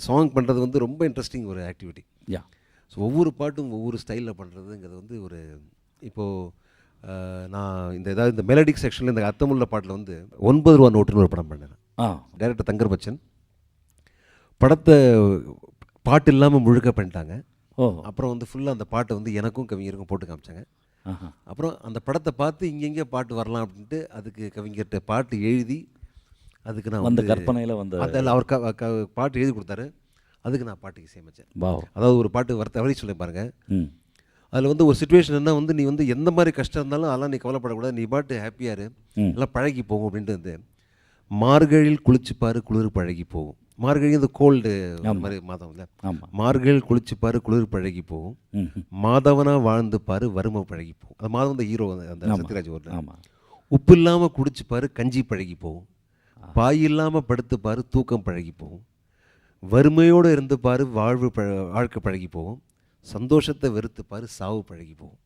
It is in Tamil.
சாங் பண்ணுறது வந்து ரொம்ப இன்ட்ரெஸ்டிங் ஒரு ஆக்டிவிட்டி யா ஸோ ஒவ்வொரு பாட்டும் ஒவ்வொரு ஸ்டைலில் பண்ணுறதுங்கிறது வந்து ஒரு இப்போது நான் இந்த ஏதாவது இந்த மெலடிக் செக்ஷனில் இந்த அர்த்தமுள்ள பாட்டில் வந்து ஒன்பது ரூபா நோட்டுன்னு ஒரு படம் பண்ணேன் ஆ. டைரக்டர் தங்கர் பச்சன். படத்தை பாட்டு இல்லாமல் முழுக்க பண்ணிட்டாங்க. ஓ. அப்புறம் வந்து ஃபுல்லாக அந்த பாட்டை வந்து எனக்கும் கவிஞருக்கும் போட்டு காமிச்சாங்க. அப்புறம் அந்த படத்தை பார்த்து இங்கெங்கே பாட்டு வரலாம் அப்படின்ட்டு அதுக்கு கவிஞர்கிட்ட பாட்டு எழுதி அதுக்கு நான் வந்த கற்பனையில் வந்த அதில் அவர் பாட்டு எழுதி கொடுத்தாரு. அதுக்கு நான் பாட்டுக்கு வாவ். அதாவது ஒரு பாட்டு வர தவறி சொல்ல பாருங்க. அதில் வந்து ஒரு சுச்சுவேஷன் என்ன வந்து நீ வந்து எந்த மாதிரி கஷ்டம் இருந்தாலும் அதெல்லாம் நீ கவலைப்படக்கூடாது. நீ பாட்டு ம். எல்லாம் பழகி போகும் அப்படின்ட்டு வந்து மார்கழியில் குளிச்சுப்பாரு குளிர் பழகி போகும். மார்கழி இந்த கோல்டு மாதிரி மாதம் இல்லை. மார்கழியில் குளிச்சுப்பாரு குளிர் பழகி போகும். ம் ம். மாதவனா வாழ்ந்து பாரு வறுமை பழகி போகும். அந்த மாதம் இந்த ஹீரோ அந்த சத்யராஜ் ஒரு உப்பு இல்லாமல் குடிச்சு பாரு கஞ்சி பழகி போகும். பாய் இல்லாமல் படுத்து பாரு தூக்கம் பழகி போகும் வறுமையோடு இருந்து பாரு வாழ்வு பழ வாழ்க்கை பழகி போகும் சந்தோஷத்தை வெறுத்து பாரு சாவு பழகி போகும்